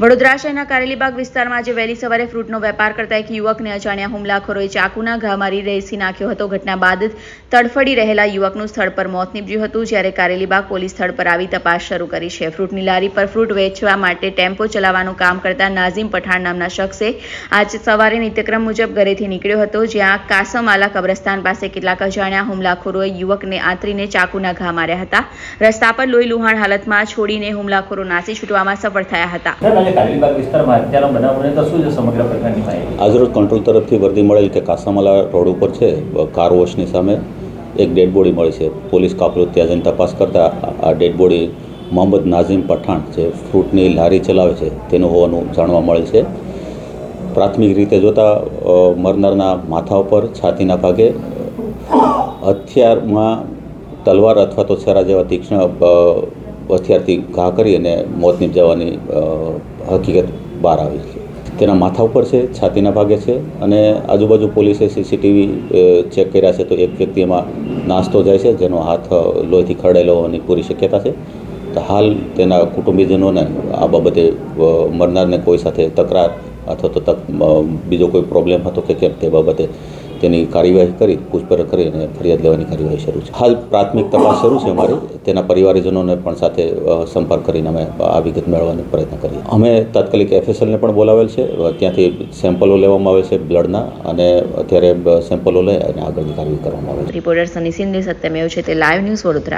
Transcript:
વડોદરા શહેરના કારેલીબાગ વિસ્તારમાં આજે વહેલી સવારે ફ્રૂટનો વેપાર કરતા એક યુવકને અજાણ્યા હુમલાખોરોએ ચાકુના ઘા મારી રેસી નાખ્યો હતો. ઘટના બાદ તડફડી રહેલા યુવકનું સ્થળ પર મોત નીપજ્યું હતું, જ્યારે કારેલીબાગ પોલીસ સ્થળ પર આવી તપાસ શરૂ કરી છે. ફ્રૂટની લારી પર ફ્રૂટ વેચવા માટે ટેમ્પો ચલાવવાનું કામ કરતા નાઝીમ પઠાણ નામના શખ્સે આજે સવારે નિત્યક્રમ મુજબ ઘરેથી નીકળ્યો હતો, જ્યાં કાસમાલા કબ્રસ્તાન પાસે કેટલાક અજાણ્યા હુમલાખોરોએ યુવકને આંતરીને ચાકુના ઘા માર્યા હતા. રસ્તા પર લોહી લુહાણ હાલતમાં છોડીને હુમલાખોરો નાસી છૂટવામાં સફળ થયા હતા. આજે કારેલીબાગ કંટ્રોલ તરફથી વર્દી મળેલ કે કાસામાલા રોડ ઉપર છે, કાર વોશની સામે એક ડેડ બોડી મળી છે. પોલીસ કાફલો ત્યાં જઈને તપાસ કરતા આ ડેડ બોડી મોહમ્મદ નાઝીમ પઠાણ જે ફ્રૂટની લારી ચલાવે છે, તેનું હોવાનું જાણવા મળેલ છે. પ્રાથમિક રીતે જોતાં મરનારના માથા ઉપર છાતીના ભાગે હથિયારમાં તલવાર અથવા તો છરા જેવા તીક્ષ્ણ હથિયારથી ઘા કરી અને મોત નિપજાવવાની હકીકત બહાર આવી છે. તેના માથા ઉપર છે, છાતીના ભાગે છે અને આજુબાજુ પોલીસે સીસીટીવી ચેક કર્યા છે તો એક વ્યક્તિ એમાં નાસ્તો જાય છે, જેનો હાથ લોહીથી ખરડાયેલો હોવાની પૂરી શક્યતા છે. તો હાલ તેના કુટુંબીજનોને આ બાબતે મરનારને કોઈ સાથે તકરાર અથવા તો તક બીજો કોઈ પ્રોબ્લેમ હતો કે કેમ તે બાબતે તેની કાર્યવાહી કરી, પૂછપરછ કરી અને ફરિયાદ લેવાની કાર્યવાહી શરૂ છે. હાલ પ્રાથમિક તપાસ શરૂ છે અમારી. તેના પરિવારજનોને પણ સાથે સંપર્ક કરીને અમે આ વિગત મેળવવાનો પ્રયત્ન કરીએ. અમે તાત્કાલિક એફએસએલને પણ બોલાવેલ છે. ત્યાંથી સેમ્પલો લેવામાં આવે છે બ્લડના અને અત્યારે સેમ્પલો લઈ અને આગળની કાર્યવાહી કરવામાં આવે છે. રિપોર્ટર સની સત્યમેવ છે તે લાઈવ ન્યૂઝ વડોદરા.